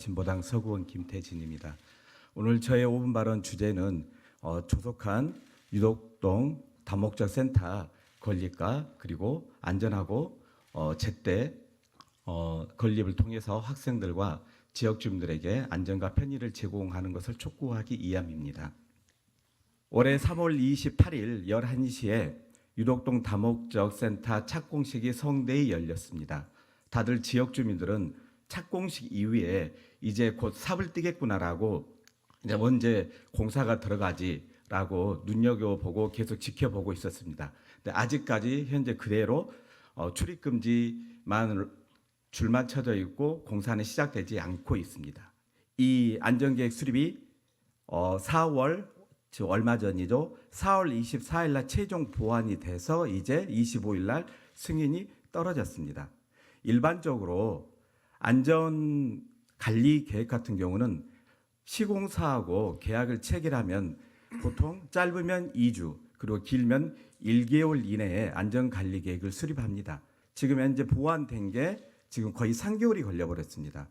진보당 서구원 김태진입니다. 오늘 저의 5분 발언 주제는 어, 조속한 유독동 다목적 센터 건립과 그리고 안전하고 어, 제때 어, 건립을 통해서 학생들과 지역 주민들에게 안전과 편의를 제공하는 것을 촉구하기 이함입니다. 올해 3월 28일 11시에 유독동 다목적 센터 착공식이 성대히 열렸습니다. 다들 지역 주민들은 착공식 이후에 이제 곧 삽을 뜨겠구나라고 이제 언제 공사가 들어가지라고 눈여겨보고 계속 지켜보고 있었습니다. 근데 아직까지 현재 그대로 어, 출입 금지만 줄만 쳐져 있고 공사는 시작되지 않고 있습니다. 이 안전계획 수립이 어, 4월 즉 얼마 전이죠. 4월 24일 날 최종 보완이 돼서 이제 25일 날 승인이 떨어졌습니다. 일반적으로 안전 관리 계획 같은 경우는 시공사하고 계약을 체결하면 보통 짧으면 2주 그리고 길면 1개월 이내에 안전 관리 계획을 수립합니다. 지금 현재 보완된 게 지금 거의 3개월이 걸려 버렸습니다.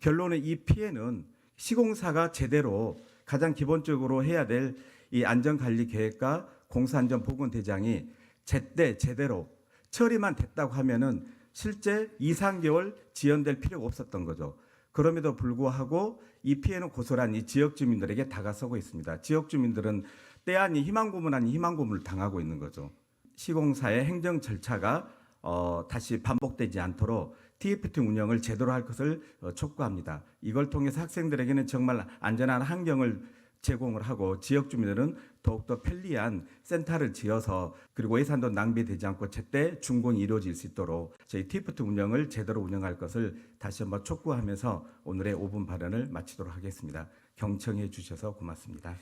결론은 이 피해는 시공사가 제대로 가장 기본적으로 해야 될 이 안전관리 계획과 공사안전보건대장이 제때 제대로 처리만 됐다고 하면은 실제 2, 3개월 지연될 필요가 없었던 거죠. 그럼에도 불구하고 이 피해는 고스란히 이 지역 주민들에게 다가서고 있습니다. 지역 주민들은 때 아닌 희망 고문 아닌 희망 고문을 당하고 있는 거죠. 시공사의 행정 절차가 어, 다시 반복되지 않도록 TFT 운영을 제대로 할 것을 어, 촉구합니다. 이걸 통해서 학생들에게는 정말 안전한 환경을 제공을 하고 지역 주민들은 더욱더 편리한 센터를 지어서 그리고 예산도 낭비되지 않고 제때 준공이 이루어질 수 있도록 저희 TFT 운영을 제대로 운영할 것을 다시 한번 촉구하면서 오늘의 5분 발언을 마치도록 하겠습니다. 경청해 주셔서 고맙습니다.